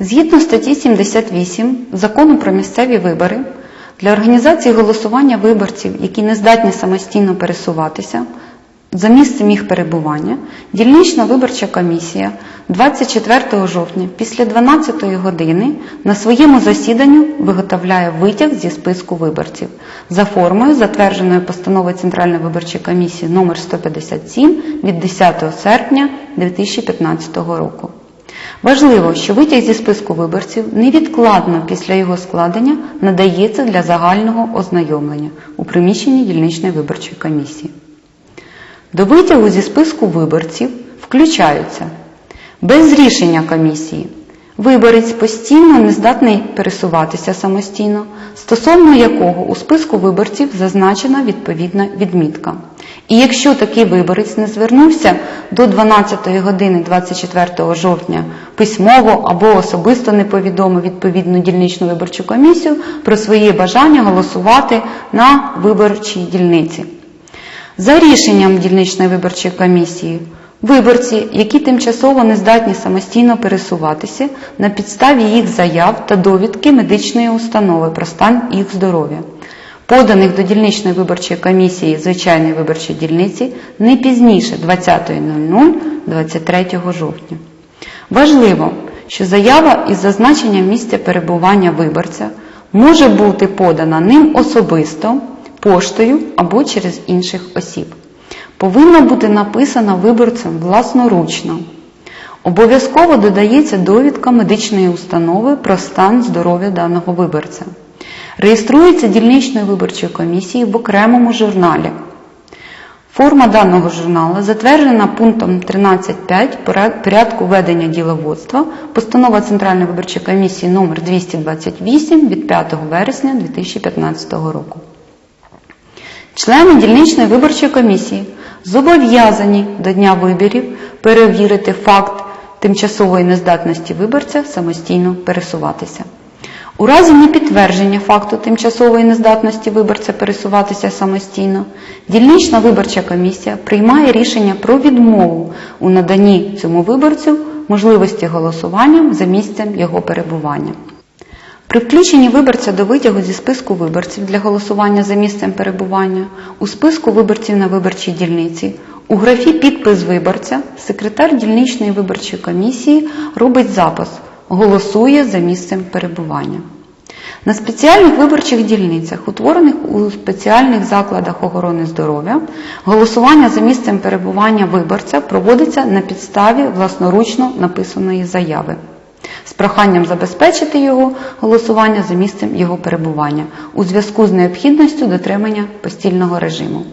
Згідно статті 78 Закону про місцеві вибори, для організації голосування виборців, які не здатні самостійно пересуватися, за місцем їх перебування, дільнична виборча комісія 24 жовтня після 12 години на своєму засіданні виготовляє витяг зі списку виборців за формою, затвердженою постановою Центральної виборчої комісії номер 157 від 10 серпня 2015 року. Важливо, що витяг зі списку виборців невідкладно після його складення надається для загального ознайомлення у приміщенні дільничної виборчої комісії. До витягу зі списку виборців включаються без рішення комісії. Виборець постійно не здатний пересуватися самостійно, стосовно якого у списку виборців зазначена відповідна відмітка. І якщо такий виборець не звернувся до 12 години 24 жовтня письмово або особисто не повідомив відповідну дільничну виборчу комісію про своє бажання голосувати на виборчій дільниці. За рішенням дільничної виборчої комісії, виборці, які тимчасово не здатні самостійно пересуватися на підставі їх заяв та довідки медичної установи про стан їх здоров'я, поданих до дільничної виборчої комісії звичайної виборчої дільниці не пізніше 20.00 23 жовтня. Важливо, що заява із зазначенням місця перебування виборця може бути подана ним особисто, поштою або через інших осіб. Повинна бути написана виборцем власноручно. Обов'язково додається довідка медичної установи про стан здоров'я даного виборця. Реєструється дільничною виборчою комісією в окремому журналі. Форма даного журналу затверджена пунктом 13.5 порядку ведення діловодства Постанова Центральної виборчої комісії номер 228 від 5 вересня 2015 року. Члени дільничної виборчої комісії зобов'язані до дня виборів перевірити факт тимчасової нездатності виборця самостійно пересуватися. У разі непідтвердження факту тимчасової нездатності виборця пересуватися самостійно, дільнична виборча комісія приймає рішення про відмову у наданні цьому виборцю можливості голосування за місцем його перебування. При включенні виборця до витягу зі списку виборців для голосування за місцем перебування у списку виборців на виборчій дільниці у графі Підпис виборця секретар дільничної виборчої комісії робить запис Голосує за місцем перебування. На спеціальних виборчих дільницях, утворених у спеціальних закладах охорони здоров'я, голосування за місцем перебування виборця проводиться на підставі власноручно написаної заяви з проханням забезпечити його голосування за місцем його перебування у зв'язку з необхідністю дотримання постільного режиму.